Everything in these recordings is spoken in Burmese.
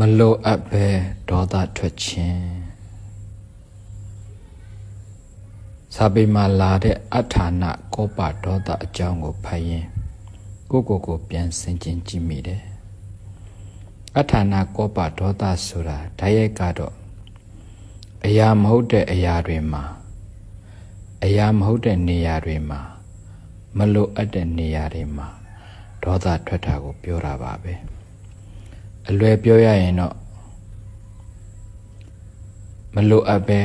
မလိုအပ်ပဲဒေါသထွက်ခြင်းစာပေမှာလာတဲ့အဋ္ဌာဏကောပဒေါသအကြောင်းကိုဖတ်ရင်ကိုကိုကိုပြန်ဆင်ခြင်ကြည့်မိတယ်အဋ္ဌာဏကောပဒေါသဆိုတာဓာတ်ရိုက်ကတော့အရာမဟုတ်တဲ့အရာတွေမှာအရာမဟုတ်တဲ့နေရာတွေမှာမလိုအပ်တဲ့နေရာတွေမှာဒေါသထွက်တာကိုပြောတာပါပဲ အလွယ်ပြောရရင်တော့မလိုအပ်ပဲ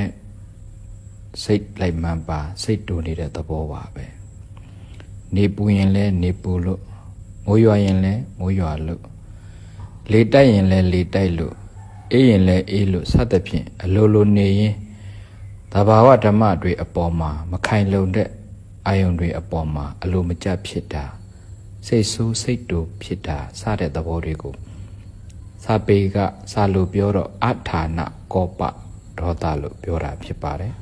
စိတ်လိုက်မှန်ပါ စိတ်တူနေတဲ့သဘောပါပဲနေပူရင်လဲနေပူလို့မိုးရွာရင်လဲမိုးရွာလို့လေတိုက်ရင်လဲလေတိုက်လို့အေးရင်လဲအေးလို့စသဖြင့်အလိုလိုနေရင်တဘာဝဓမ္မတွေအပေါ်မှာမခိုင်လုံတဲ့အာယုန်တွေအပေါ်မှာအလိုမကျဖြစ်တာစိတ်ဆိုးစိတ်တူဖြစ်တာစတဲ့သဘောတွေကို စာပေကစာလိုပြောတော့အထာဏကောပဒေါသလို့ပြောတာဖြစ်ပါတယ်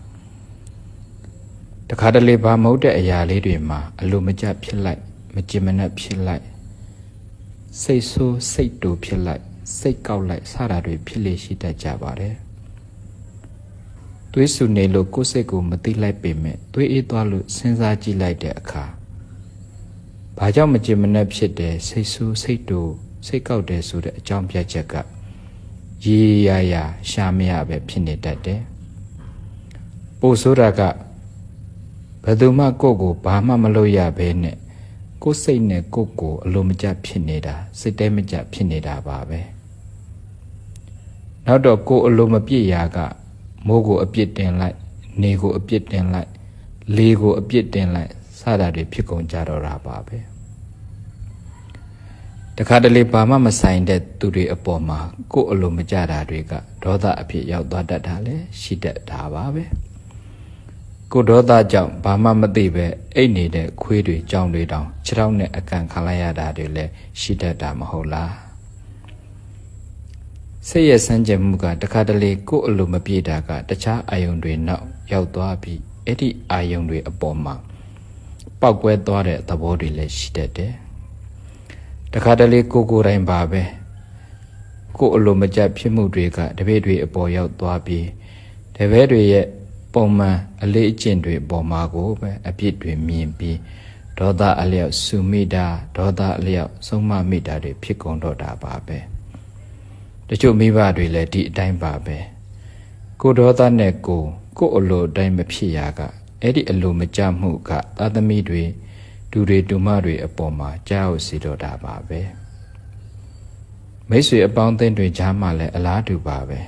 တခါတလေဘာမဟုတ်တဲ့အရာလေးတွေမှာအလိုမကျဖြစ်လိုက်မကြင်မနှက်ဖြစ်လိုက်စိတ်ဆိုးစိတ်တူဖြစ်လိုက်စိတ်ကောက်လိုက်စတာတွေဖြစ်လေရှိတတ်ကြပါတယ်သွေးဆူနေလို့ကိုယ်စိတ်ကိုမသိလိုက်ပေမဲ့သွေးအေးသွားလို့စဉ်းစားကြည့်လိုက်တဲ့အခါဘာကြောင့်မကြင်မနှက်ဖြစ်တယ်စိတ်ဆိုးစိတ်တူ စိတ်ကောက်တယ်ဆိုတဲ့အကြောင်းပြချက်ကရေရရရှာမရပဲဖြစ်နေတတ်တယ်ပို့ဆိုတာကဘယ်သူမှကိုယ့်ကိုဘာမှမလုပ်ရဘဲနဲ့ကိုယ်စိတ်နဲ့ကိုယ့်ကိုအလိုမကျဖြစ်နေတာစိတ်တဲမကျဖြစ်နေတာပါပဲနောက်တော့ကိုယ်အလိုမပြည့်ရာကမိုးကိုအပြစ်တင်လိုက်နေကိုအပြစ်တင်လိုက်လေကိုအပြစ်တင်လိုက်စတာတွေဖြစ်ကုန်ကြတော့တာပါပဲ တခါတလေဘာမှမဆိုင်တဲ့သူတွေအပေါ်မှာကိုယ်အလိုမကျတာတွေကဒေါသအဖြစ်ရောက်သွားတတ်တာလဲရှိတတ်တာပါပဲကိုဒေါသကြောင့်ဘာမှမသိပဲအိတ်နေတဲ့ခွေးတွေကြောင်တွေတောင်ခြေထောက်နဲ့အကန်ခံလိုက်ရတာတွေလည်းရှိတတ်တာမဟုတ်လားစိတ်ရဲ့စမ်းကြံမှုကတခါတလေကိုယ်အလိုမပြေတာကတခြားအာယုံတွေနောက်ရောက်သွားပြီးအဲ့ဒီအာယုံတွေအပေါ်မှာပောက်ကွဲသွားတဲ့သဘောတွေလည်းရှိတတ်တယ် တခါတလေကိုကိုယ်တိုင်ပါပဲကိုယ်အလိုမကျဖြစ်မှုတွေကတပည့်တွေအပေါ်ရောက်သွားပြီးတပည့်တွေရဲ့ပုံမှန်အလေးအကျင့်တွေပေါ်မှာကိုပဲအပြစ်တွေမြင်ပြီးဒေါသအလျောက်စုမိတာဒေါသအလျောက်ဆုံးမမိတာတွေဖြစ်ကုန်တော့တာပါပဲတချို့မိဘတွေလည်းဒီအတိုင်းပါပဲကိုဒေါသနဲ့ကိုကိုအလိုအတိုင်းမဖြစ်ရကအဲ့ဒီအလိုမကျမှုကသာသမီတွေ ဒူတွေဒူမတွေအပေါ်မှာကြောက်စီတော့တာပါပဲမိတ်ဆွေအပေါင်းအသင်းတွေကြားမှာလည်းအလားတူပါပဲ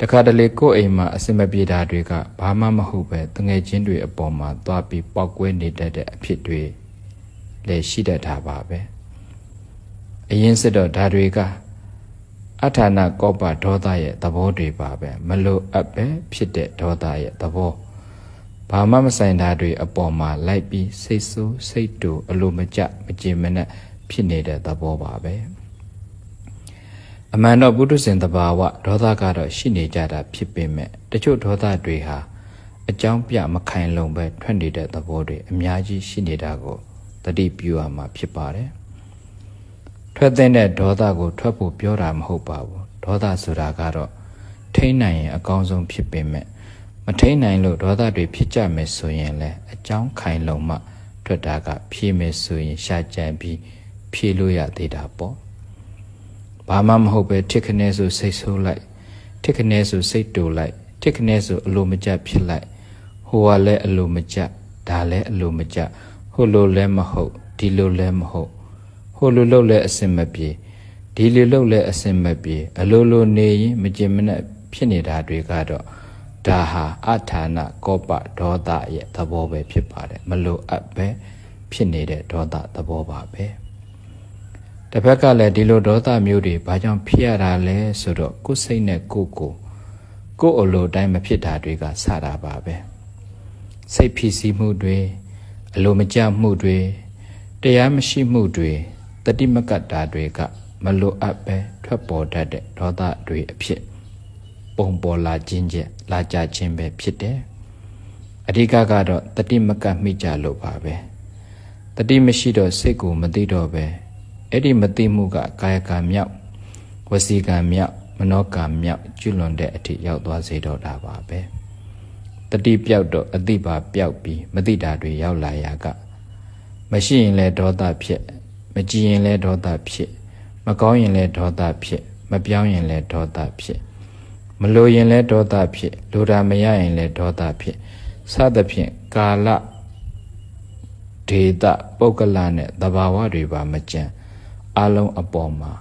တခါတလေကိုယ့်အိမ်မှာအစင်မပြေတာတွေကဘာမှမဟုတ်ပဲတငယ်ချင်းတွေအပေါ်မှာသွားပြီးပောက်ကွဲနေတတ်တဲ့အဖြစ်တွေလည်းရှိတတ်တာပါပဲအရင်စစ်တော့ဒါတွေကအထာဏကောပဒေါသရဲ့သဘောတွေပါပဲမလိုအပ်ပဲဖြစ်တဲ့ဒေါသရဲ့သဘော ဘာမှမဆိုင်တာတွေအပေါ်မှာလိုက်ပြီးစိတ်ဆိုးစိတ်တူအလိုမကျမကြင်မနဲ့ဖြစ်နေတဲ့သဘောပါပဲအမှန်တော့ပုထုဇဉ်တဘာဝဒေါသကတော့ရှိနေကြတာဖြစ်ပေမဲ့တချို့ဒေါသတွေဟာအကြောင်းပြမခိုင်လုံပဲထွက်နေတဲ့သဘောတွေအများကြီးရှိနေတာကိုတတိပြုရမှာဖြစ်ပါတယ်ထွက်တဲ့ဒေါသကိုထွက်ဖို့ပြောတာမဟုတ်ပါဘူးဒေါသဆိုတာကတော့ထိန်းနိုင်ရင်အကောင်းဆုံးဖြစ်ပေမဲ့ မထိန်နိုင်လို့ဒေါသတွေဖြစ်ကြမယ်ဆိုရင်လည်းအကြောင်းခိုင်လုံမှထွက်တာက ဖြေမယ်ဆိုရင်ရှာကြံပြီးဖြေလို့ရသေးတာပေါ့ဘာမှမဟုတ်ပဲထစ်ခနဲဆိုစိတ်ဆိုးလိုက်ထစ်ခနဲဆိုစိတ်တူလိုက်ထစ်ခနဲဆိုအလိုမကျဖြစ်လိုက်ဟိုကလည်းအလိုမကျဒါလည်းအလိုမကျဟိုလိုလည်းမဟုတ်ဒီလိုလည်းမဟုတ်ဟိုလိုလို့လည်းအစင်မပြေဒီလိုလို့လည်းအစင်မပြေအလိုလိုနေရင်မကျင်မနဲ့ဖြစ်နေတာတွေကတော့ ဒါဟာအထာဏကောပဒေါသရဲ့သဘောပဲဖြစ်ပါတယ်မလိုအပ်ပဲဖြစ်နေတဲ့ဒေါသသဘောပါပဲတစ်ဖက်ကလည်းဒီလိုဒေါသမျိုးတွေဘာကြောင့်ဖြစ်ရတာလဲဆိုတော့ကိုယ်စိတ်နဲ့ကိုယ်ကိုကိုယ်အလိုတိုင်းမဖြစ်တာတွေကစတာပါပဲစိတ်ဖြစ်စီမှုတွေအလိုမကျမှုတွေတရားမရှိမှုတွေတတိမကတ္တာတွေက မလိုအပ်ပဲထွက်ပေါ်တတ်တဲ့ဒေါသတွေအဖြစ် ပုံပေါ်လာခြင်းချက်လာကြခြင်းပဲဖြစ်တယ်အဓိကကတော့တတိမကမိကြလို့ပါပဲတတိမရှိတော့စိတ်ကိုမသိတော့ပဲအဲ့ဒီမသိမှုကကာယကံမြောက်ဝစီကံမြောက်မနောကံမြောက်ကျွလွန်တဲ့အထိရောက်သွားစေတော့တာပါပဲတတိပြောက်တော့အတိပါပြောက်ပြီးမတိတာတွေရောက်လာရာကမရှိရင်လဲဒေါသဖြစ်မကြည်ရင်လဲဒေါသဖြစ် မကောင်းရင်လဲဒေါသဖြစ် မပြောင်းရင်လဲဒေါသဖြစ် မလိုရင်လဲဒေါသဖြစ်လိုတာမရရင်လဲဒေါသဖြစ်စသဖြင့်ကာလဒေတာပုဂ္ဂလနဲ့တဘာဝတွေပါမကြံအလုံးအပေါ်မှာ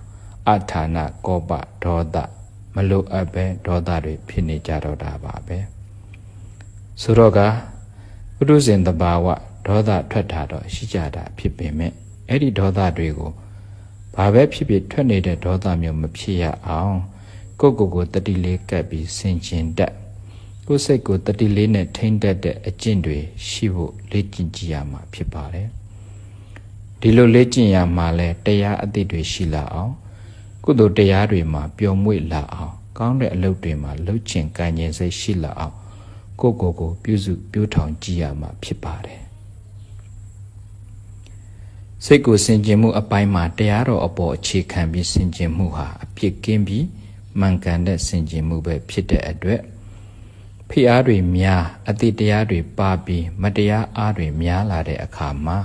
အဌာနကောပဒေါသမလိုအပ်ပဲဒေါသတွေဖြစ်နေကြတော့တာပါပဲဆိုတော့ကပုထုဇဉ်တဘာဝဒေါသထွက်တာတော့ရှိကြတာဖြစ်ပေမဲ့အဲ့ဒီဒေါသတွေကိုဘာပဲဖြစ်ဖြစ်ထွက်နေတဲ့ဒေါသမျိုးမဖြစ်ရအောင် ကိုယ့်ကိုယ်ကိုတတိလေးကပ်ပြီးဆင်ခြင်တတ်ကိုယ်စိတ်ကိုတတိလေးနဲ့ထိမ့်တတ်တဲ့အကျင့်တွေရှိဖို့လေ့ကျင့်ကြည့်ရမှာဖြစ်ပါတယ်ဒီလိုလေ့ကျင့်ရမှာလဲတရားအသည့်တွေရှိလာအောင်ကုသိုလ်တရားတွေမှာပျော်မွေ့လာအောင်ကောင်းတဲ့အလုပ်တွေမှာလှုပ်ချင်ကံကျင်စိတ်ရှိလာအောင်ကိုယ့်ကိုယ်ကိုပြုစုပြုထောင်ကြည့်ရမှာဖြစ်ပါတယ်စိတ်ကိုစင်ကြင်မှုအပိုင်းမှာတရားတော်အပေါ်အခြေခံပြီးစင်ကြင်မှုဟာအပြစ်ကင်းပြီး မှန်ကန်တဲ့စင်ကြင်မှုပဲဖြစ်တဲ့အတွက်ဖိအားတွေများအတိတရားတွေပါပြီးမတရားအားတွေများလာတဲ့အခါမှာ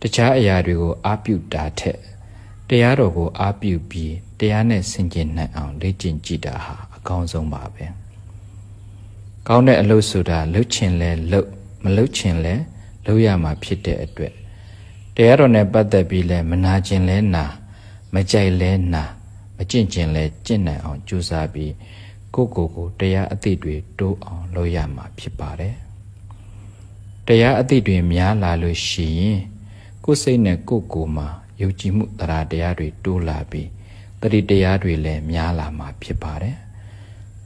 တခြားအရာတွေကိုအာပြုတာထက်တရားတော်ကိုအာပြုပြီးတရားနဲ့ဆင်ခြင်နိုင်အောင်လေ့ကျင့်ကြည့်တာဟာအကောင်းဆုံးပါပဲ။ကောင်းတဲ့အလုပ်ဆိုတာလှုပ်ချင်လဲလှုပ်မလှုပ်ချင်လဲလှုပ်ရမှာဖြစ်တဲ့အတွက်တရားတော်နဲ့ပတ်သက်ပြီးလဲမနာကျင်လဲနာမကြိုက်လဲနာ မကျင့်ကျင်လဲကျင့်နိုင်အောင်ကြိုးစားပြီးကိုယ့်ကိုယ်ကိုတရားအသည့်တွေတိုးအောင်လုပ်ရမှာဖြစ်ပါတယ်။တရားအသည့်တွေများလာလို့ရှိရင်ကိုယ်စိတ်နဲ့ကိုယ့်ကိုယ်မှာယုံကြည်မှုတရားတရားတွေတိုးလာပြီးတတိတရားတွေလည်းများလာမှာဖြစ်ပါတယ်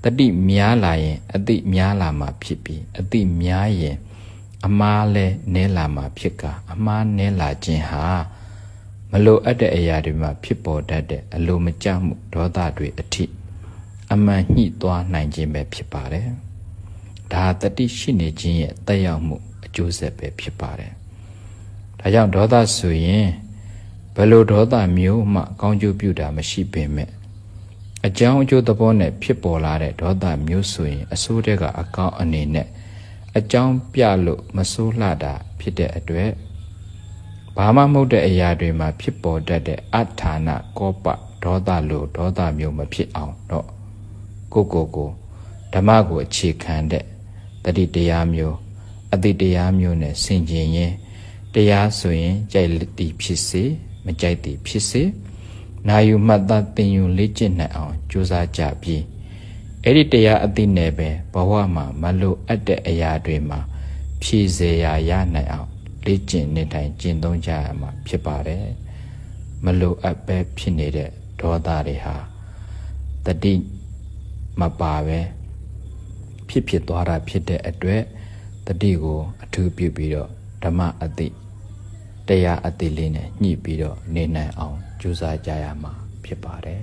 တတိများလာရင်အတိများလာမှာဖြစ်ပြီးအတိများရင်အမားလည်းနည်းလာမှာဖြစ်ကအမားနည်းလာခြင်းဟာ မလိုအပ်တဲ့အရာတွေမှာဖြစ်ပေါ်တတ်တဲ့အလိုမကျမှုဒေါသတွေအထိအမှန်ညှိသွားနိုင်ခြင်းပဲဖြစ်ပါတယ်ဒါတတိရှိနေခြင်းရဲ့တက်ရောက်မှုအကျိုးဆက်ပဲဖြစ်ပါတယ်ဒါကြောင့်ဒေါသဆိုရင်ဘယ်လိုဒေါသမျိုးမှကောင်းကျိုးပြုတာမရှိပေမဲ့အကြောင်းအကျိုးသဘောနဲ့ဖြစ်ပေါ်လာတဲ့ဒေါသမျိုးဆိုရင်အဆိုးတဲ့ကအကောင်းအနေနဲ့အကြောင်းပြလို့မဆိုးလှတာဖြစ်တဲ့အတွက် ဘာမှမဟုတ်တဲ့အရာတွေမှာဖြစ်ပေါ်တတ်တဲ့အဌာနကောပဒေါသလို့ဒေါသမျိုးမဖြစ်အောင်တော့ကိုကိုကိုဓမ္မကိုအခြေခံတဲ့တတိတရားမျိုးအတိတရားမျိုးနဲ့ဆင်ခြင်ရင်တရားဆိုရင်ကြိုက်တိဖြစ်စေမကြိုက်သည်ဖြစ်စေနာယူမှတ်သားသင်ယူလေ့ကျင့်နိုင်အောင်ကြိုးစားကြပြီးအဲ့ဒီတရားအသိနဲ့ပဲဘဝမှာမလိုအပ်တဲ့အရာတွေမှာဖြည့်စေရရနိုင်အောင် လေ့ကျင့်နေတိုင်းကျင့်သုံးကြရမှာဖြစ်ပါတယ်မလိုအပ်ပဲဖြစ်နေတဲ့ဒေါသတွေဟာတတိမပါပဲဖြစ်ဖြစ်သွားတာဖြစ်တဲ့အတွက်တတိကိုအထူးပြုပြီးတော့ဓမ္မအသိတရားအသေးလေးနဲ့ညှိပြီးတော့နေနိုင်အောင်ကြိုးစားကြရမှာဖြစ်ပါတယ်